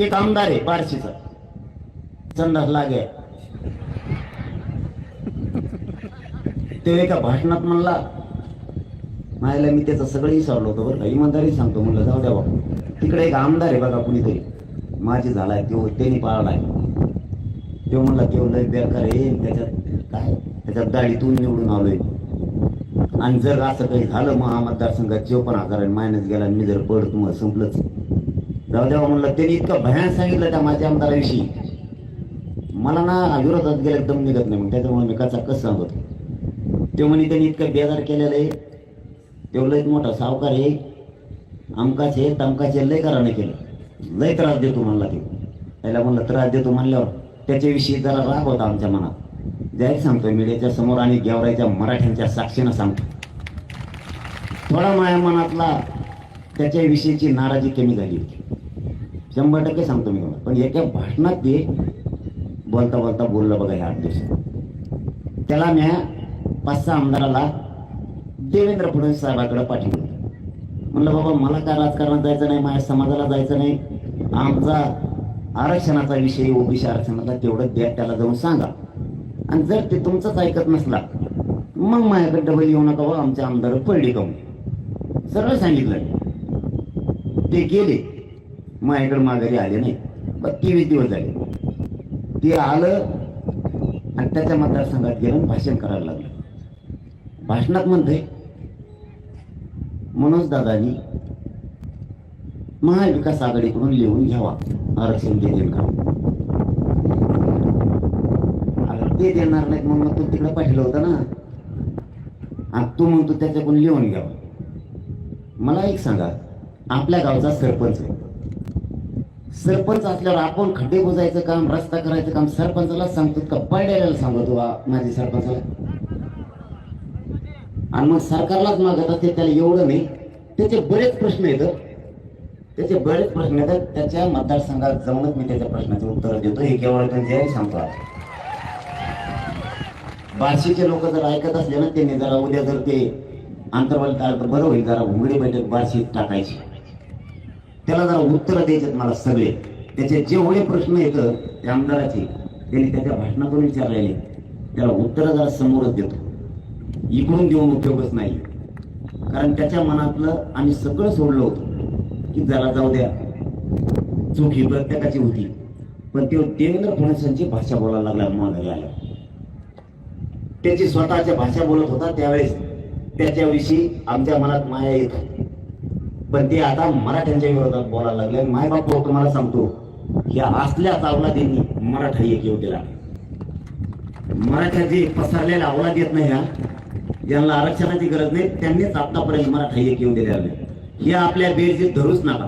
एक आमदार आहे बार्शीचा. चंदा लागे. ते एका भाषणात म्हणला मायला मी त्याचं सगळं विसरलो होतो बरं का. इमानदारी सांगतो. म्हणलं जाऊ द्या बाबा. तिकडे एक आमदार आहे बघा कुणीतरी. माझी झालाय तो त्यांनी पाळलाय. तो म्हणला तो लय बेकार आहे. त्याच्यात काय? त्याच्यात दाढीतून निवडून आलोय. आणि जर असं काही झालं मग हा मतदारसंघात चोपन्न हजार मायनस गेला आणि मी जर पडत मग संपलंच. जाऊ द्यावा म्हणलं त्यांनी इतकं भयान सांगितलं त्या माझ्या आमदाराविषयी मला ना विरोधात गेलं एकदम निघत नाही मग त्याच्यामुळे मी कसा कसं सांगतो? ते म्हणे त्यांनी इतकं बेजार केलेलं आहे. तेवढं लयच मोठा सावकार आहे. आमकाच आहे तमकाचे लय कराने केलं. लय त्रास देतो म्हणला ते. त्याला म्हणलं त्रास देतो म्हणल्यावर त्याच्याविषयी जरा राग होता आमच्या मनात. जाहीर सांगतो मीडियाच्या समोर आणि गेवरायच्या मराठ्यांच्या साक्षीनं सांगतो थोडा माझ्या मनातला त्याच्याविषयीची नाराजी कमी झाली होती. शंभर टक्के सांगतो मी तुम्हाला. पण एका भाषणात ते बोलता बोलता बोललं बघा ह्या आठ दिवसात त्याला म्या पाच सहा आमदाराला देवेंद्र फडणवीस साहेबाकडे पाठवलं म्हणलं बाबा मला काय राजकारणात जायचं नाही माझ्या समाजाला जायचं नाही. आमचा आरक्षणाचा विषय ओबीसी आरक्षणाचा तेवढं द्या त्याला जाऊन सांगा. आणि जर ते तुमचंच ऐकत नसला मग माझ्याकडे डबल येऊ नका बा आमचे आमदार पडले का हो? सरळ सांगितलं. ते गेले. माझ्याकडे माघारी आले नाही. पण तेवीस दिवस झाले. ते आलं आणि त्याच्या मतदारसंघात गेलं भाषण करायला लागलं. भाषणात म्हणते मनोज दादानी महाविकास आघाडीकडून लिहून घ्यावा. आरक्षण देतील का? ते देणार नाहीत म्हणून तू तिकडे पाठवलं होतं ना. आणि तू म्हणतो त्याच्याकडून लिहून घ्यावा. मला एक सांगा आपल्या गावचा सरपंच. आहे सरपंच असल्यावर आपण खड्डे बुजायचं काम रस्ता करायचं काम सरपंचाला सांगतो का पडलेल्याला सांगतो माझ्या माझी सरपंचाला. आणि मग सरकारलाच मागत असते त्याला एवढं नाही. त्याचे बरेच प्रश्न येतात. त्याचे बरेच प्रश्न येतात. त्याच्या मतदारसंघात जाऊनच मी त्याच्या प्रश्नाचे उत्तर देतो. हे केवळ त्यांचे सांगतो बार्शीचे लोक जर ऐकत असले ना त्यांनी जरा उद्या जर ते आंतरवाली काळ बरं होईल जरा घुंगडी बैठक बार्शीत टाकायची. त्याला जरा उत्तर द्यायचे मला सगळे. त्याचे जेवढे प्रश्न येतं त्या आमदाराचे. त्यांनी त्याच्या भाषणातून विचारलेले. त्याला उत्तर जरा समोरच देतो. इकडून देऊन उपयोगच नाही. कारण त्याच्या मनातलं आम्ही सगळं सोडलं होतं की जरा जाऊ द्या. चूक ही प्रत्येकाची होती. पण ते देवेंद्र फडणवीसांची भाषा बोलायला लागला माघारी आल्या त्याची स्वतःच्या भाषा बोलत होता त्यावेळेस. त्याच्याविषयी आमच्या मनात माया येत. होती. पण ते आता मराठ्यांच्या विरोधात बोलायला लागले. मायबाप तुम्हाला सांगतो या असल्याच अवलादींनी मराठा एक येऊ दिला मराठ्याचे पसरलेला अवलाद येत नाही ह्या ज्यांना आरक्षणाची गरज नाही त्यांनीच आतापर्यंत मराठा एक येऊ दिले हे आपल्या बेरजीत धरूच नका.